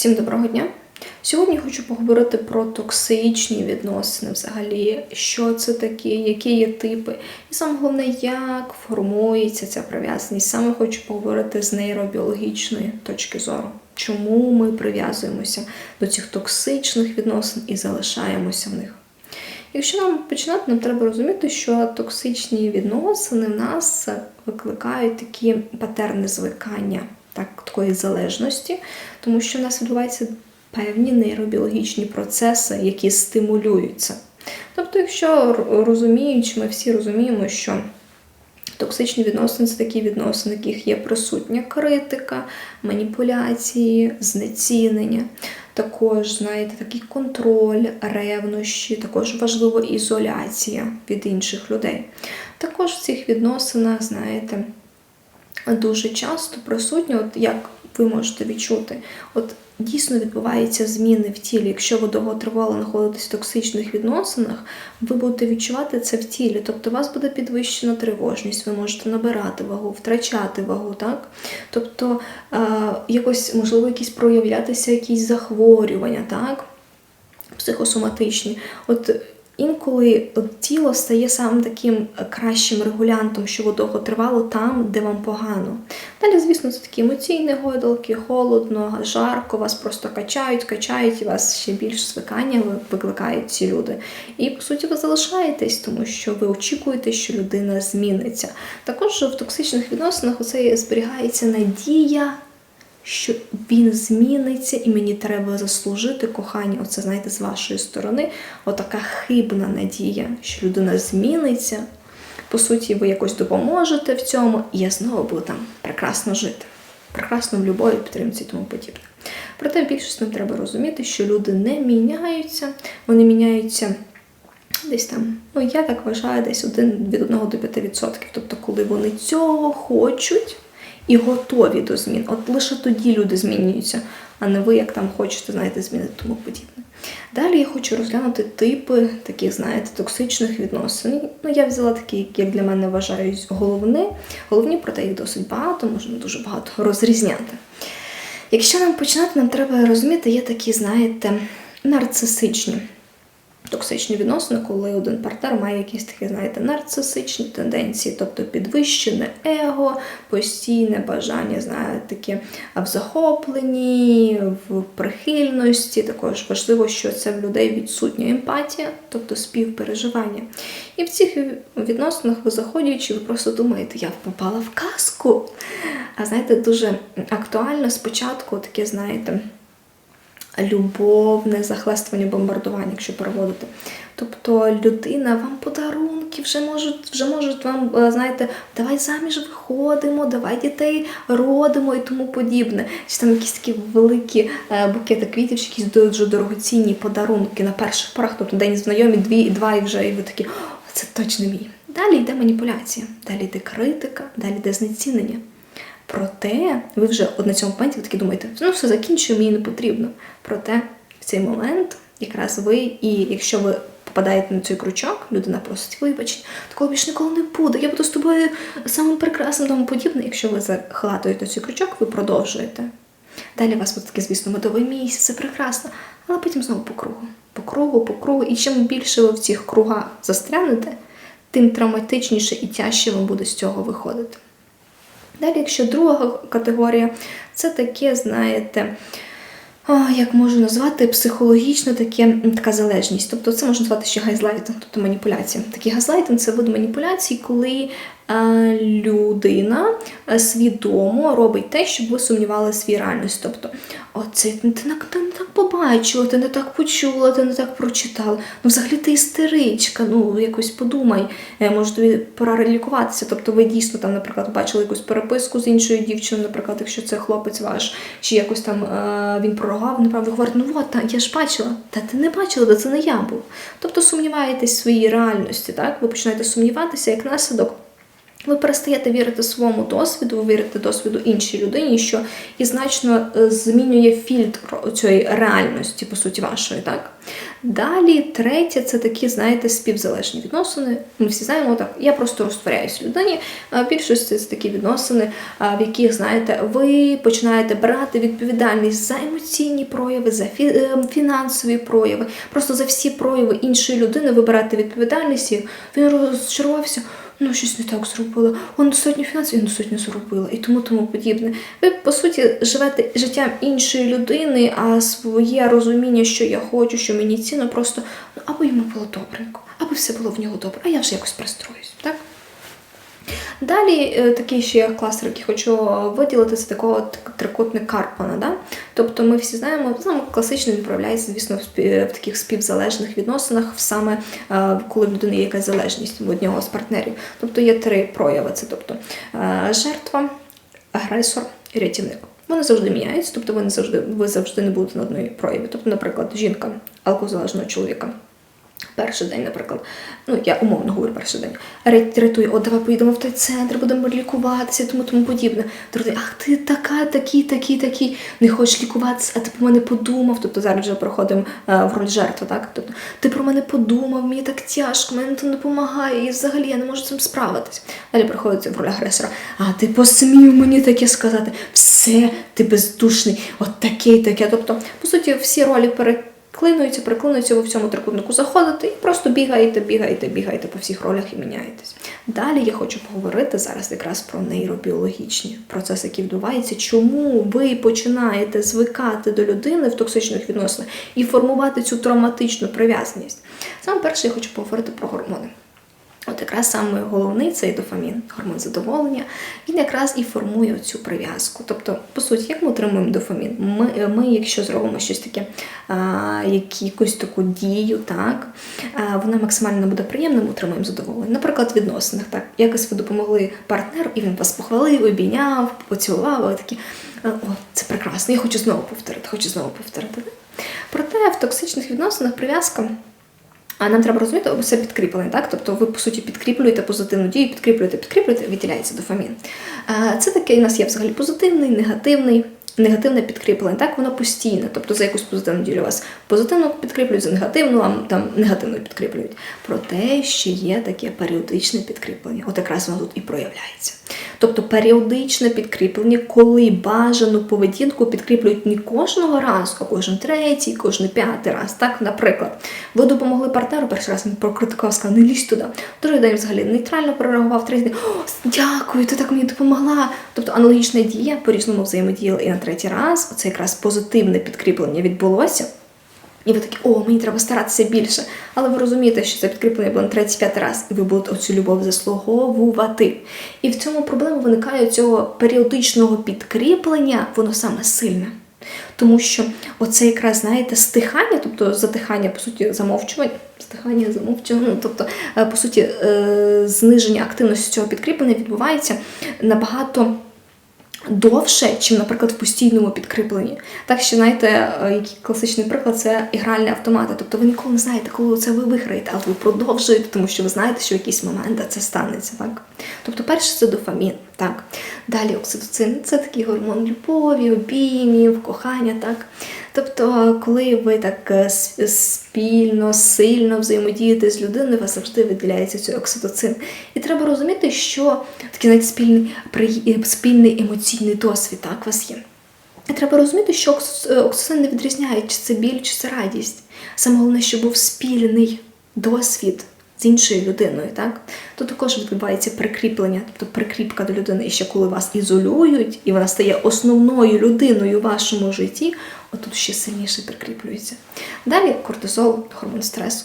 Всім доброго дня! Сьогодні хочу поговорити про токсичні відносини, взагалі, що це таке, які є типи, і саме головне, як формується ця прив'язаність. Саме хочу поговорити з нейробіологічної точки зору, чому ми прив'язуємося до цих токсичних відносин і залишаємося в них. Якщо нам починати, нам треба розуміти, що токсичні відносини в нас викликають такі патерни звикання, так, такої залежності, тому що в нас відбуваються певні нейробіологічні процеси, які стимулюються. Тобто, якщо розуміючи, ми всі розуміємо, що Токсичні відносини це такі відносини, в яких є присутня критика, маніпуляції, знецінення. Також, знаєте, такий контроль, ревнощі, також важлива ізоляція від інших людей. Також в цих відносинах, знаєте, дуже часто присутні, от як ви можете відчути, от дійсно відбуваються зміни в тілі. Якщо ви довготривало знаходитесь в токсичних відносинах, ви будете відчувати це в тілі. Тобто у вас буде підвищена тривожність, ви можете набирати вагу, втрачати вагу, так? Тобто е, якось, можливо, якісь проявлятися якісь захворювання, так? Психосоматичні. От інколи тіло стає самим таким кращим регулянтом, що ви довго тривало там, де вам погано. Далі, звісно, це такі емоційні гойдалки, холодно, жарко, вас просто качають, качають, і вас ще більш звикання викликають ці люди. І по суті ви залишаєтесь, тому що ви очікуєте, що людина зміниться. Також в токсичних відносинах оце зберігається надія що він зміниться, і мені треба заслужити кохання. Оце, знаєте, з вашої сторони, отака хибна надія, що людина зміниться. По суті, ви якось допоможете в цьому, і я знову буду там прекрасно жити. Прекрасно в любові, підтримці і тому подібне. Проте в більшості нам треба розуміти, що люди не міняються, вони міняються десь там, ну я так вважаю, десь один від 1 до 5%. Тобто, коли вони цього хочуть і готові до змін, от лише тоді люди змінюються, а не ви як там хочете, знаєте, зміни тому подібне. Далі я хочу розглянути типи таких, знаєте, токсичних відносин. Ну, я взяла такі, як для мене вважають головні, головні, проте їх досить багато, можна дуже багато розрізняти. Якщо нам починати, нам треба розуміти, є такі, знаєте, нарцисичні токсичні відносини, коли один партнер має якісь такі, знаєте, нарцисичні тенденції, тобто підвищене его, постійне бажання, знаєте, таке в захопленні, в прихильності. Також важливо, що це в людей відсутня емпатія, тобто співпереживання. І в цих відносинах ви заходячи, ви просто думаєте, я попала в казку. А знаєте, дуже актуально спочатку таке, знаєте любовне захлестування бомбардування, якщо переводити. Тобто людина вам подарунки вже можуть, вже можуть вам, е, знаєте, давай заміж виходимо, давай дітей родимо і тому подібне. Чи там якісь такі великі е, букети квітів, чи якісь дуже дорогоцінні подарунки на перших порах, тобто день знайомі, дві, два і вже, і ви такі, це точно мій. Далі йде маніпуляція, далі йде критика, далі йде знецінення. Проте ви вже от на цьому моменті ви такі думаєте, ну все закінчую, мені не потрібно. Проте в цей момент якраз ви, і якщо ви попадаєте на цей крючок, людина просить вибачення, такого більше ніколи не буде. Я буду з тобою самим прекрасним тому подібне. Якщо ви захватуєте цей крючок, ви продовжуєте. Далі у вас буде таке, звісно, медовий місяць, це прекрасно, але потім знову по кругу, по кругу, по кругу. І чим більше ви в цих кругах застрянете, тим травматичніше і тяжче вам буде з цього виходити. Далі, якщо друга категорія, це таке, знаєте, як можу назвати, психологічно таке, така залежність. Тобто це можна назвати ще газлайтинг, тобто маніпуляція. Такий газлайтинг це вид маніпуляції, коли людина е, свідомо робить те, щоб ви сумнівали свій реальності. Тобто, оце ти, не- так побачила, ти не так почула, ти не так прочитала. Ну, взагалі ти істеричка, ну якось подумай, е, може тобі пора лікуватися. Тобто ви дійсно там, наприклад, бачили якусь переписку з іншою дівчиною, наприклад, якщо це хлопець ваш, чи якось там е, він пророгав, неправда, ви говорите, ну от, я ж бачила, та ти не бачила, та це не я був. Тобто сумніваєтесь в своїй реальності, так? Ви починаєте сумніватися як наслідок. Ви перестаєте вірити своєму досвіду, ви вірите досвіду іншій людині, що і значно е, змінює фільтр цієї реальності, по суті, вашої, так? Далі, третє, це такі, знаєте, співзалежні відносини. Ми всі знаємо, так, я просто розтворяюсь людині. Більшості це такі відносини, в яких, знаєте, ви починаєте брати відповідальність за емоційні прояви, за е, фінансові прояви, просто за всі прояви іншої людини ви берете відповідальність, і він розчарувався. Ну, щось не так зробила, он достатньо фінансів, він достатньо зробила, і тому тому подібне. Ви, по суті, живете життям іншої людини, а своє розуміння, що я хочу, що мені цінно, просто ну, або йому було добренько, або все було в нього добре, а я вже якось пристроюсь, так? Далі е, такий ще кластер, який хочу виділити, це такого трикутник Карпмана. Да? Тобто ми всі знаємо, знаємо, класично він проявляється, звісно, в, спі- в таких співзалежних відносинах, саме е, коли в людини є якась залежність в одного з партнерів. Тобто є три прояви: це тобто е, жертва, агресор і рятівник. Вони завжди міняються, тобто ви не завжди, ви завжди не будете на одній прояві. Тобто, наприклад, жінка алкозалежного чоловіка. Перший день, наприклад, ну я умовно говорю перший день, ре- рятує, от давай поїдемо в той центр, будемо лікуватися, тому тому подібне. Другий ах ти така, такий, такий, такий, не хочеш лікуватися, а ти про мене подумав. Тобто зараз вже проходимо е, в роль жертви, так? Тобто ти про мене подумав, мені так тяжко, мені то не допомагає, і взагалі я не можу цим справитись. Далі приходить в роль агресора. А ти посмів мені таке сказати, все, ти бездушний, от таке таке. Тобто, по суті, всі ролі пере клинуються, приклинуються, ви в цьому трикутнику заходите і просто бігаєте, бігаєте, бігаєте по всіх ролях і міняєтесь. Далі я хочу поговорити зараз якраз про нейробіологічні процеси, які відбуваються, чому ви починаєте звикати до людини в токсичних відносинах і формувати цю травматичну прив'язаність. Саме перше я хочу поговорити про гормони. От якраз саме головний цей дофамін, гормон задоволення, він якраз і формує цю прив'язку. Тобто, по суті, як ми отримуємо дофамін? Ми, ми якщо зробимо щось таке, а, якусь таку дію, так, а, вона максимально буде приємна, ми отримуємо задоволення. Наприклад, в відносинах, так, якось ви допомогли партнеру, і він вас похвалив, обійняв, поцілував, ви такі, «Е, о, це прекрасно, я хочу знову повторити, хочу знову повторити. Проте в токсичних відносинах прив'язка. А нам треба розуміти все підкріплене, так? Тобто ви, по суті, підкріплюєте позитивну дію, підкріплюєте, підкріплюєте, виділяється дофамін. Це такий у нас є взагалі позитивний, негативний. Негативне підкріплення, так воно постійне, тобто за якусь позитивну дію вас позитивно підкріплюють, за негативну вам там негативно підкріплюють. Проте ще є таке періодичне підкріплення. От якраз воно тут і проявляється. Тобто періодичне підкріплення, коли бажану поведінку підкріплюють не кожного разу, а кожен третій, кожен п'ятий раз. Так, наприклад, ви допомогли партнеру перший раз, він прокритикував, сказав, не лізь туди. Другий день взагалі нейтрально прореагував, третій день, о, дякую, ти так мені допомогла. Тобто аналогічна дія по-різному взаємодіяла. І на третій раз це якраз позитивне підкріплення відбулося. І ви такі, о, мені треба старатися більше. Але ви розумієте, що це підкріплення було на третій п'ятий раз, і ви будете оцю любов заслуговувати. І в цьому проблема виникає цього періодичного підкріплення, воно саме сильне. Тому що оце якраз, знаєте, стихання, тобто затихання, по суті, замовчування, стихання, замовчування, тобто, е, по суті, е, зниження активності цього підкріплення відбувається набагато довше, чим, наприклад, в постійному підкріпленні. Так що, знаєте, е, який класичний приклад це ігральні автомати. Тобто ви ніколи не знаєте, коли це ви виграєте, але ви продовжуєте, тому що ви знаєте, що в якийсь момент це станеться. Так? Тобто, перше це дофамін. Так. Далі окситоцин це такий гормон любові, обіймів, кохання. Так? Тобто, коли ви так е, спільно, сильно взаємодієте з людиною, у вас завжди виділяється цей окситоцин. І треба розуміти, що такий навіть спільний, спільний емоційний досвід так, у вас є. І треба розуміти, що е, окситоцин не відрізняє, чи це біль, чи це радість. Саме головне, щоб був спільний досвід з іншою людиною. Так? То також відбувається прикріплення, тобто прикріпка до людини. І ще коли вас ізолюють, і вона стає основною людиною у вашому житті, отут ще сильніше прикріплюється. Далі кортизол, гормон стресу.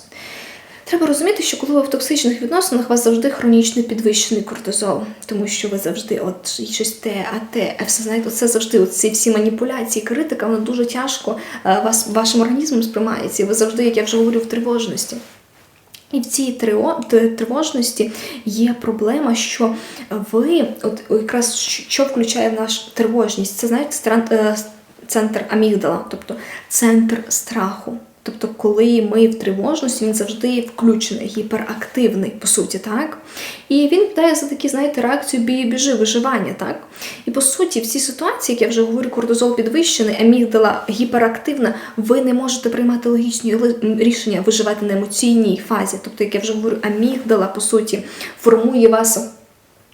Треба розуміти, що коли ви в токсичних відносинах, у вас завжди хронічно підвищений кортизол, тому що ви завжди от щось те, а те, а все знаєте, це завжди от ці всі маніпуляції, критика, воно дуже тяжко е, вас вашим організмом сприймається. І ви завжди, як я вже говорю, в тривожності. І в цій тривожності є проблема, що ви, от якраз що включає нашу наш тривожність, це знаєте, е, центр амігдала, тобто центр страху. Тобто, коли ми в тривожності, він завжди включений, гіперактивний, по суті, так? І він питає за такі, знаєте, реакцію бій біжи, виживання, так? І по суті, в цій ситуації, як я вже говорю, кортизол підвищений, амігдала гіперактивна, ви не можете приймати логічні рішення, виживати на емоційній фазі. Тобто, як я вже говорю, амігдала, по суті, формує вас.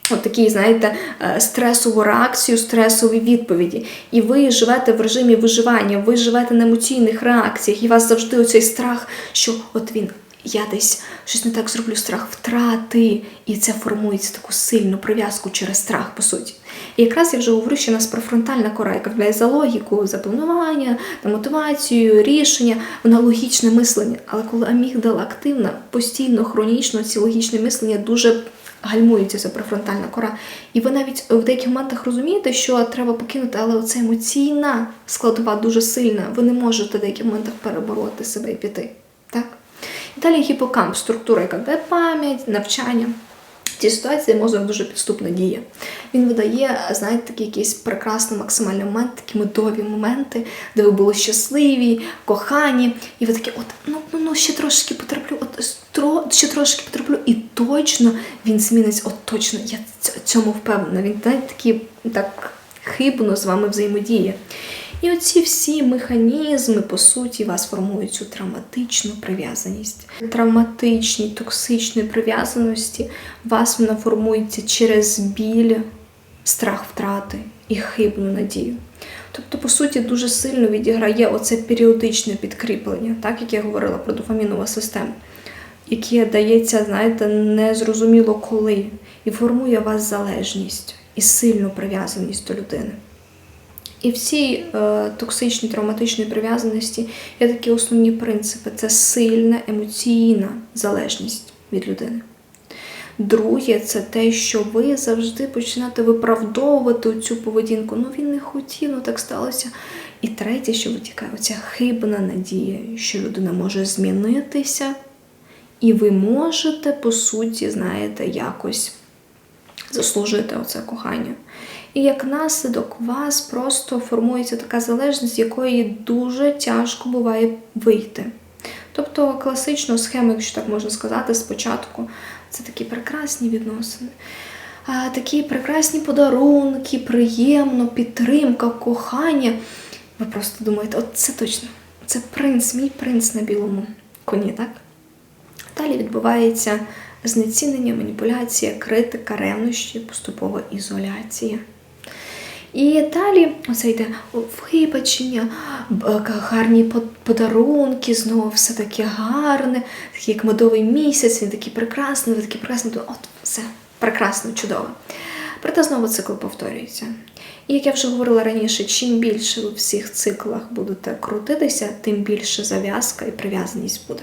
От такі, знаєте, е, стресову реакцію, стресові відповіді. І ви живете в режимі виживання, ви живете на емоційних реакціях, і у вас завжди оцей страх, що от він, я десь щось не так зроблю, страх втрати. І це формується таку сильну прив'язку через страх, по суті. І якраз я вже говорю, що у нас префронтальна кора, яка відповідає за логіку, за планування, за мотивацію, рішення, вона логічне мислення. Але коли амігдала активна, постійно, хронічно ці логічні мислення дуже гальмується ця префронтальна кора. І ви навіть в деяких моментах розумієте, що треба покинути, але оця емоційна складова дуже сильна. Ви не можете в деяких моментах перебороти себе і піти. Так? І далі гіпокамп, структура, яка де пам'ять, навчання. Цій ситуації мозок дуже підступно діє. Він видає, знаєте, такі якісь прекрасні максимальні моменти, такі медові моменти, де ви були щасливі, кохані, і ви такі, от ну, ну, ну ще трошки потерплю, от стро, ще трошки потерплю, і точно він зміниться, от точно, я цьому впевнена. Він знаєте, такі так хибно з вами взаємодіє. І оці всі механізми, по суті, вас формують цю травматичну прив'язаність. Травматичній, токсичної прив'язаності вас вона формується через біль, страх втрати і хибну надію. Тобто, по суті, дуже сильно відіграє оце періодичне підкріплення, так як я говорила про дофамінову систему, яке дається, знаєте, незрозуміло коли, і формує вас залежність і сильну прив'язаність до людини. І в цій е, токсичній травматичній прив'язаності є такі основні принципи: це сильна емоційна залежність від людини. Друге, це те, що ви завжди починаєте виправдовувати цю поведінку. Ну він не хотів, ну так сталося. І третє, що витікає, оця хибна надія, що людина може змінитися, і ви можете, по суті, знаєте, якось заслужити оце кохання. І як наслідок у вас просто формується така залежність, з якої дуже тяжко буває вийти. Тобто класичну схему, якщо так можна сказати, спочатку це такі прекрасні відносини, такі прекрасні подарунки, приємно, підтримка, кохання. Ви просто думаєте, от це точно, це принц, мій принц на білому коні, так? Далі відбувається знецінення, маніпуляція, критика, ревнощі, поступова ізоляція. І далі оце йде вибачення, гарні подарунки, знову все таке гарне, такий як медовий місяць, він такий прекрасний, ви такі прекрасні, от все прекрасно, чудово. Проте знову цикл повторюється. І як я вже говорила раніше, чим більше ви в всіх циклах будете крутитися, тим більше зав'язка і прив'язаність буде.